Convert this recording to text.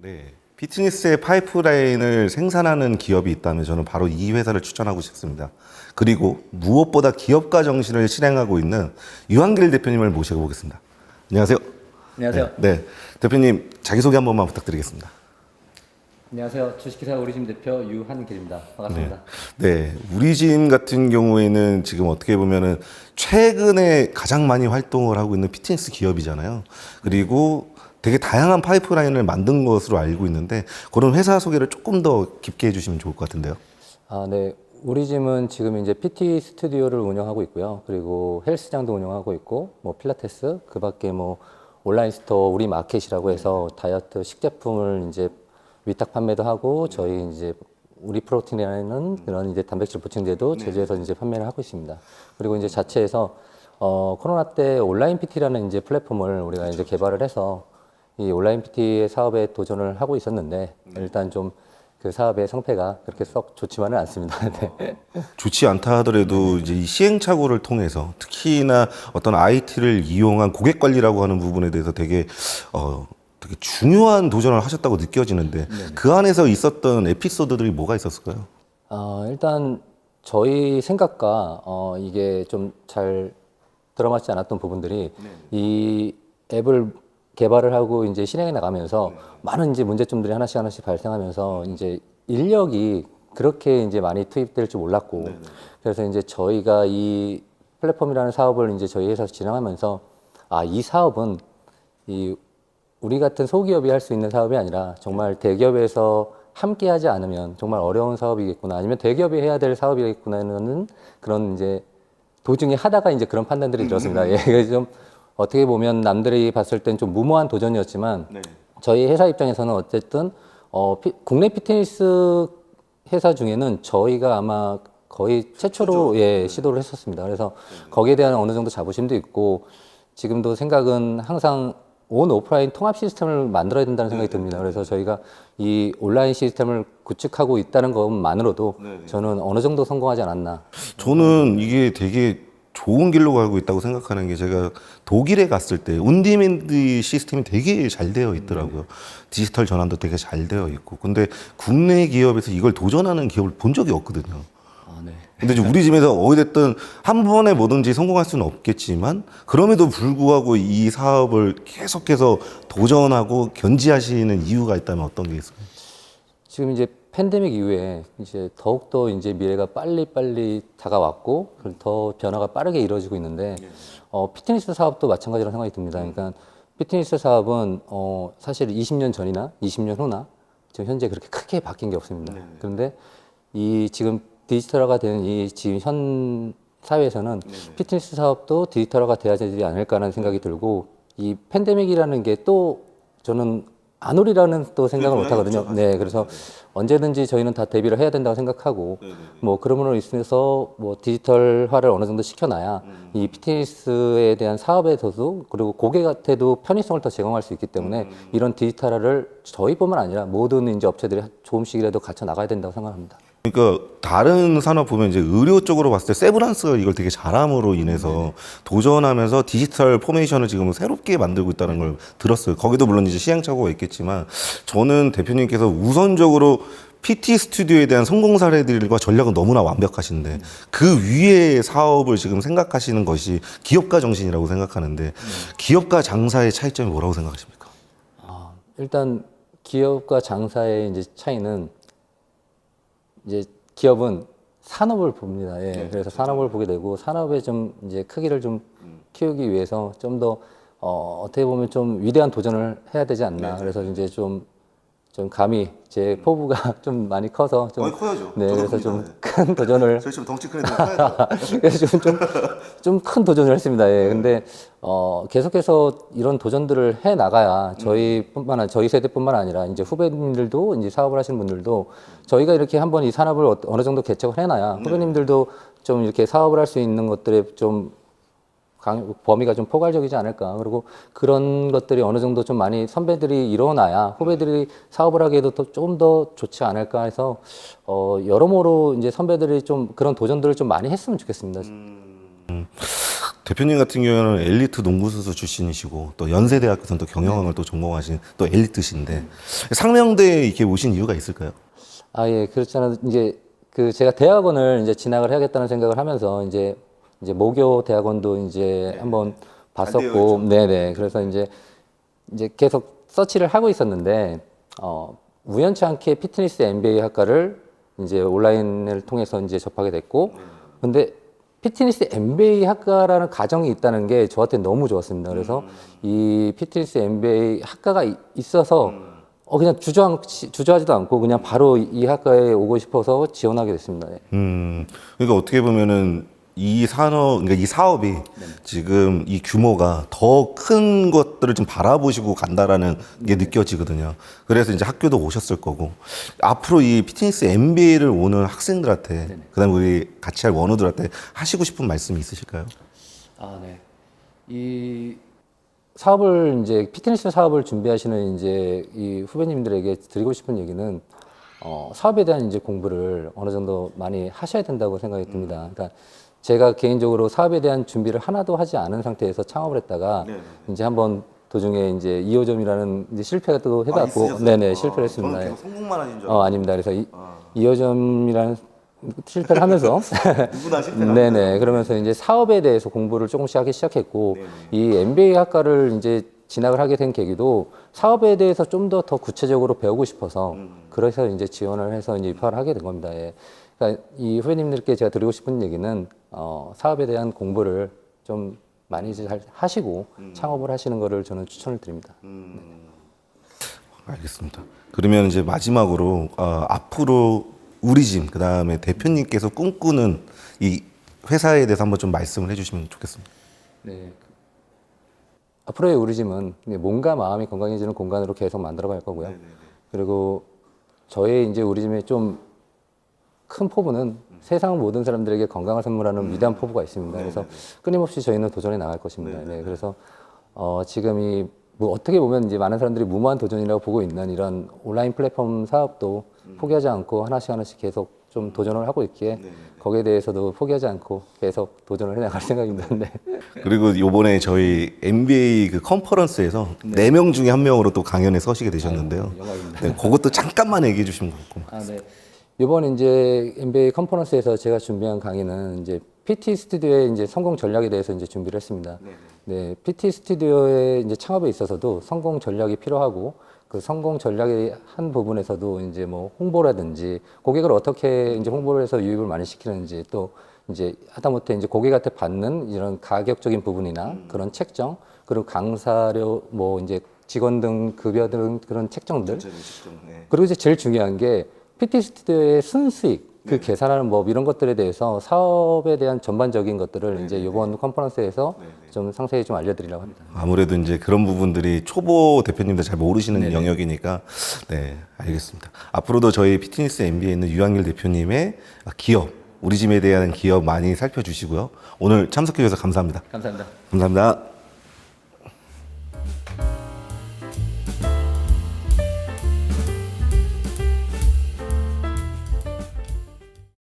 네. 피트니스의 파이프라인을 생산하는 기업이 있다면 저는 바로 이 회사를 추천하고 싶습니다. 그리고 무엇보다 기업가 정신을 실행하고 있는 유한길 대표님을 모셔보겠습니다. 안녕하세요. 안녕하세요. 네. 대표님 자기소개 한 번만 부탁드리겠습니다. 안녕하세요. 주식회사 우리짐 대표 유한길입니다. 반갑습니다. 네, 우리 짐 같은 경우에는 지금 어떻게 보면은 최근에 가장 많이 활동을 하고 있는 피트니스 기업이잖아요. 그리고 되게 다양한 파이프라인을 만든 것으로 알고 있는데 그런 회사 소개를 조금 더 깊게 해주시면 좋을 것 같은데요. 아, 네. 우리 짐은 지금 이제 PT 스튜디오를 운영하고 있고요. 그리고 헬스장도 운영하고 있고, 뭐 필라테스, 그 밖에 뭐 온라인 스토어 우리 마켓이라고 해서 다이어트 식제품을 이제 위탁 판매도 하고, 저희 이제 우리 프로틴이라는 그런 이제 단백질 보충제도 제조해서 이제 판매를 하고 있습니다. 그리고 이제 자체에서 어, 코로나 때 온라인 PT라는 이제 플랫폼을 우리가 이제 개발을 해서 이 온라인 PT 사업에 도전을 하고 있었는데 일단 좀 그 사업의 성패가 그렇게 썩 좋지만은 않습니다. 네. 좋지 않다 하더라도 이제 이 시행착오를 통해서 특히나 어떤 IT를 이용한 고객 관리라고 하는 부분에 대해서 되게 어 되게 중요한 도전을 하셨다고 느껴지는데 그 안에서 있었던 에피소드들이 뭐가 있었을까요? 어, 일단 저희 생각과 어, 이게 좀 잘 들어맞지 않았던 부분들이 이 앱을 개발을 하고 이제 실행해 나가면서 많은 이제 문제점들이 하나씩 하나씩 발생하면서 이제 인력이 그렇게 이제 많이 투입될 줄 몰랐고 그래서 이제 저희가 이 플랫폼이라는 사업을 이제 저희 회사에서 진행하면서 아 이 사업은 이 우리 같은 소기업이 할 수 있는 사업이 아니라 정말 대기업에서 함께 하지 않으면 정말 어려운 사업이겠구나 아니면 대기업이 해야 될 사업이겠구나는 그런 이제 도중에 하다가 이제 그런 판단들이 들었습니다. 예, 좀 어떻게 보면 남들이 봤을 땐 좀 무모한 도전이었지만 저희 회사 입장에서는 어쨌든 어, 피- 국내 피트니스 회사 중에는 저희가 아마 거의 최초로 예, 시도를 했었습니다. 그래서 거기에 대한 어느 정도 자부심도 있고 지금도 생각은 항상 온 오프라인 통합 시스템을 만들어야 된다는 생각이 듭니다. 그래서 저희가 이 온라인 시스템을 구축하고 있다는 것만으로도 저는 어느 정도 성공하지 않았나. 저는 이게 되게 좋은 길로 가고 있다고 생각하는 게 제가 독일에 갔을 때 온디맨드 시스템이 되게 잘 되어 있더라고요. 디지털 전환도 되게 잘 되어 있고. 근데 국내 기업에서 이걸 도전하는 기업을 본 적이 없거든요. 아, 네. 근데 이제 우리 집에서 어찌됐든 한 번에 뭐든지 성공할 수는 없겠지만 그럼에도 불구하고 이 사업을 계속해서 도전하고 견지하시는 이유가 있다면 어떤 게 있을까요? 지금 이제 팬데믹 이후에 이제 더욱더 이제 미래가 빨리빨리 다가왔고 더 변화가 빠르게 이루어지고 있는데 어, 피트니스 사업도 마찬가지라고 생각이 듭니다. 그러니까 피트니스 사업은 어, 사실 20년 전이나 20년 후나 지금 현재 그렇게 크게 바뀐 게 없습니다. 그런데 이 지금 디지털화가 되는 이 지금 현 사회에서는 피트니스 사업도 디지털화가 돼야 되지 않을까라는 생각이 들고 이 팬데믹이라는 게 또 저는 안 오리라는 또 생각을 못 하거든요. 네, 그래서 언제든지 저희는 다 대비를 해야 된다고 생각하고 뭐 그러므로 있어서 뭐 디지털화를 어느 정도 시켜놔야 이 피트니스에 대한 사업에서도 그리고 고객한테도 편의성을 더 제공할 수 있기 때문에 이런 디지털화를 저희뿐만 아니라 모든 이제 업체들이 조금씩이라도 갖춰 나가야 된다고 생각합니다. 그러니까 다른 산업 보면 이제 의료 쪽으로 봤을 때 세브란스가 이걸 되게 잘함으로 인해서 도전하면서 디지털 포메이션을 지금 새롭게 만들고 있다는 걸 들었어요. 거기도 물론 이제 시행착오가 있겠지만 저는 대표님께서 우선적으로 PT 스튜디오에 대한 성공 사례들과 전략은 너무나 완벽하신데 그 위에 사업을 지금 생각하시는 것이 기업가 정신이라고 생각하는데 기업가 장사의 차이점이 뭐라고 생각하십니까? 아, 일단 기업과 장사의 이제 차이는 이제 기업은 산업을 봅니다. 예. 그래서 산업을 보게 되고 산업의 좀 이제 크기를 좀 키우기 위해서 좀 더 어, 어떻게 보면 좀 위대한 도전을 해야 되지 않나. 그래서 이제 좀, 좀 감히 제 포부가 좀 많이 커서 좀 어, 커야죠. 네, 그래서 큽니다. 좀 큰 도전을 저희처럼 덩치 큰 애들 커야죠. 그래서 좀좀좀 큰 도전을 했습니다. 예. 근데 어 계속해서 이런 도전들을 해 나가야 저희뿐만 아니라 저희 세대뿐만 아니라 이제 후배님들도 이제 사업을 하시는 분들도 저희가 이렇게 한번 이 산업을 어- 어느 정도 개척을 해놔야 후배님들도 좀 이렇게 사업을 할 수 있는 것들에 좀 강, 범위가 좀 포괄적이지 않을까. 그리고 그런 것들이 어느 정도 좀 많이 선배들이 일어나야 후배들이 사업을 하기에도 좀더 좋지 않을까 해서 어, 여러모로 이제 선배들이 좀 그런 도전들을 좀 많이 했으면 좋겠습니다. 대표님 같은 경우는 엘리트 농구 선수 출신이시고 또 연세대학교에서 또 경영학을 또 전공하신 또 엘리트신데 상명대에 이렇게 오신 이유가 있을까요? 아, 예, 그렇잖아요. 이제 그 제가 대학원을 이제 진학을 해야겠다는 생각을 하면서 이제 이제 모교 대학원도 이제 한번 봤었고, 네네. 그래서 이제 이제 계속 서치를 하고 있었는데 어, 우연치 않게 피트니스 MBA 학과를 이제 온라인을 통해서 이제 접하게 됐고, 근데 피트니스 MBA 학과라는 가정이 있다는 게 저한테 너무 좋았습니다. 그래서 이 피트니스 MBA 학과가 이- 있어서 어 그냥 주저앉, 주저하지도 않고 그냥 바로 이 학과에 오고 싶어서 지원하게 됐습니다. 예. 음, 그러니까 어떻게 보면은 이 산업, 그러니까 이 사업이 지금 이 규모가 더 큰 것들을 좀 바라보시고 간다라는 게 느껴지거든요. 그래서 이제 학교도 오셨을 거고 앞으로 이 피트니스 MBA를 오는 학생들한테 그다음 우리 같이 할 원우들한테 하시고 싶은 말씀이 있으실까요? 아, 네. 이 사업을 이제 피트니스 사업을 준비하시는 이제 이 후배님들에게 드리고 싶은 얘기는 어, 사업에 대한 이제 공부를 어느 정도 많이 하셔야 된다고 생각이 듭니다. 그러니까 제가 개인적으로 사업에 대한 준비를 하나도 하지 않은 상태에서 창업을 했다가 이제 한번 도중에 이제 2호점이라는 이제 실패가 또 해봤고, 네네 실패를 했습니다. 예. 성공만 하신 줄 어, 아닙니다. 그래서 이, 2호점이라는 실패를 하면서 누구나 네네. 그러면서 이제 사업에 대해서 공부를 조금씩 하기 시작했고 이 MBA 학과를 이제 진학을 하게 된 계기도 사업에 대해서 좀 더더 구체적으로 배우고 싶어서 그래서 이제 지원을 해서 이제 입학을 하게 된 겁니다. 예. 그러니까 이 후배님들께 제가 드리고 싶은 얘기는 어, 사업에 대한 공부를 좀 많이 잘 하시고 창업을 하시는 거를 저는 추천을 드립니다. 알겠습니다. 그러면 이제 마지막으로 어, 앞으로 우리 짐 그다음에 대표님께서 꿈꾸는 이 회사에 대해서 한번 좀 말씀을 해주시면 좋겠습니다. 네. 앞으로의 우리 짐은 몸과 마음이 건강해지는 공간으로 계속 만들어갈 거고요. 그리고 저의 이제 우리 짐의 좀 큰 포부는 세상 모든 사람들에게 건강을 선물하는 위대한 포부가 있습니다. 그래서 끊임없이 저희는 도전해 나갈 것입니다. 네, 그래서 어, 지금 이 뭐 어떻게 보면 이제 많은 사람들이 무모한 도전이라고 보고 있는 이런 온라인 플랫폼 사업도 포기하지 않고 하나씩 하나씩 계속 좀 도전을 하고 있기에 거기에 대해서도 포기하지 않고 계속 도전을 해 나갈 생각입니다. 네. 그리고 요번에 저희 MBA 그 컨퍼런스에서 네명 중에 한 명으로 또 강연에 서시게 되셨는데요. 영광입니다. 네, 그것도 잠깐만 얘기해 주시면 고맙습니다. 아, 네. 이번 이제 MBA 컨퍼런스에서 제가 준비한 강의는 이제 PT 스튜디오의 이제 성공 전략에 대해서 이제 준비를 했습니다. 네, PT 스튜디오의 이제 창업에 있어서도 성공 전략이 필요하고 그 성공 전략의 한 부분에서도 이제 뭐 홍보라든지 고객을 어떻게 이제 홍보를 해서 유입을 많이 시키는지 또 이제 하다못해 이제 고객한테 받는 이런 가격적인 부분이나 그런 책정 그리고 강사료 뭐 이제 직원 등 급여 등 그런 책정들. 그리고 이제 제일 중요한 게 PT 스튜디오의 순수익 그 계산하는 법 이런 것들에 대해서 사업에 대한 전반적인 것들을 이제 이번 컨퍼런스에서 좀 상세히 좀 알려드리려고 합니다. 아무래도 이제 그런 부분들이 초보 대표님들 잘 모르시는 영역이니까 네 알겠습니다. 앞으로도 저희 피트니스 MBA에 있는 유한길 대표님의 기업 우리 짐에 대한 기업 많이 살펴주시고요. 오늘 참석해 주셔서 감사합니다. 감사합니다. 감사합니다.